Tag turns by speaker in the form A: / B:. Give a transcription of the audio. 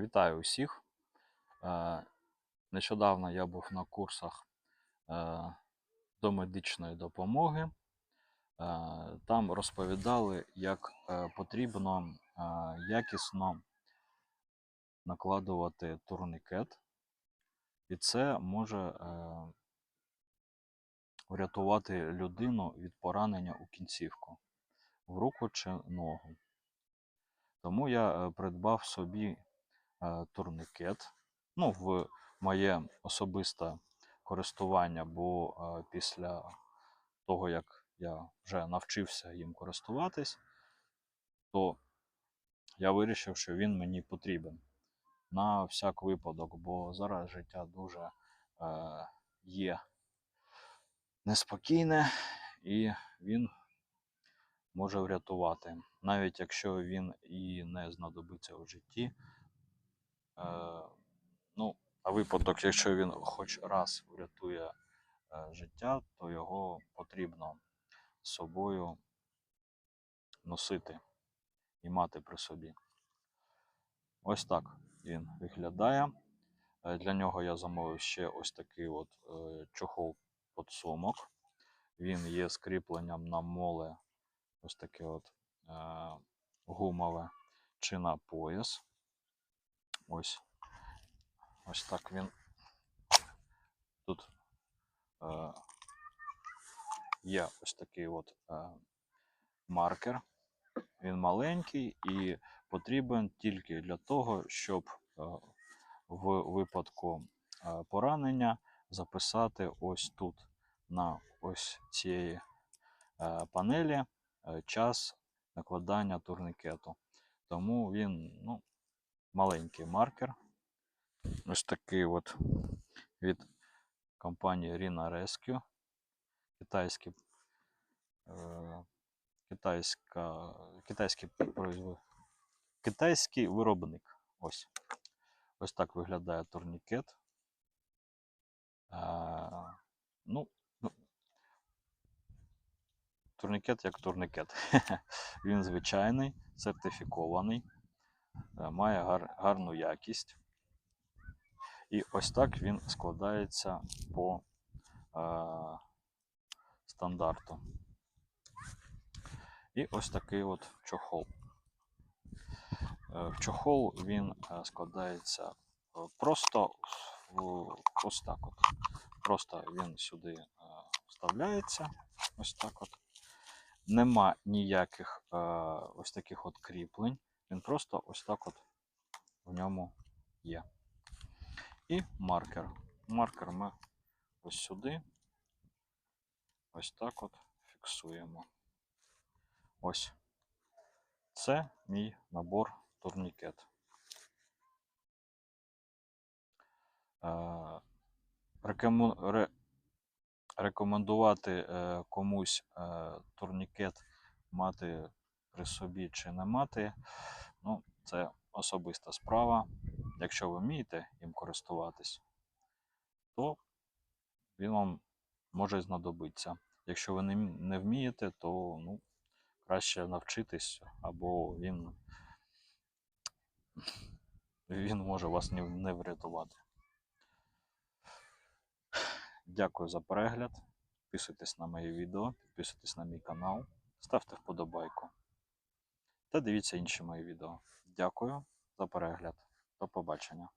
A: Вітаю усіх. Е, Нещодавно я був на курсах е, до медичної допомоги. Е, Там розповідали, як потрібно якісно накладувати турнікет, і це може врятувати людину від поранення у кінцівку, в руку чи ногу. Тому я придбав собі турнікет. Ну, в моє особисте користування, бо е, після того, як я вже навчився їм користуватись, то я вирішив, що він мені потрібен на всяк випадок, бо зараз життя дуже е, є неспокійне і він може врятувати. Навіть якщо він і не знадобиться у житті. Е, ну, а випадок, якщо він хоч раз врятує е, життя, то його потрібно з собою носити і мати при собі. Ось так він виглядає. Е, Для нього я замовив ще ось такий от чохол подсумок. Він є з кріпленням на моле ось таке от гумове чи на пояс. Ось. Ось так він. Тут е, є ось такий от е, маркер. Він маленький і потрібен тільки для того, щоб е, в випадку е, поранення записати ось тут, на ось цієї е, панелі, е, час накладання турнікету. Тому він ну, маленький маркер. Ось такий от від компанії Rina Rescue. Китайський, е, китайська, китайський, китайський виробник. Ось. Ось так виглядає турнікет. Е, ну, ну, турнікет як турнікет. Він звичайний, сертифікований, має гар, гарну якість. І ось так він складається по е, стандарту. І ось такий от чохол. Е, в чохол він е, складається е, просто ось так от. Просто він сюди е, вставляється. Ось так от. Нема ніяких е, ось таких от кріплень. Він просто ось так от в ньому є. І маркер. Маркер ми ось сюди. Ось так от фіксуємо. Ось. Це мій набор турнікет. Е, Рекомендувати е, комусь е, турнікет мати при собі чи не мати, ну, це особиста справа. Якщо ви вмієте їм користуватись, то він вам може знадобитися. Якщо ви не, вмієте, то ну, краще навчитись, або він, він може вас не, врятувати. Дякую за перегляд. Підписуйтесь на мої відео, підписуйтесь на мій канал, ставте вподобайку та дивіться інші мої відео. Дякую за перегляд. До побачення.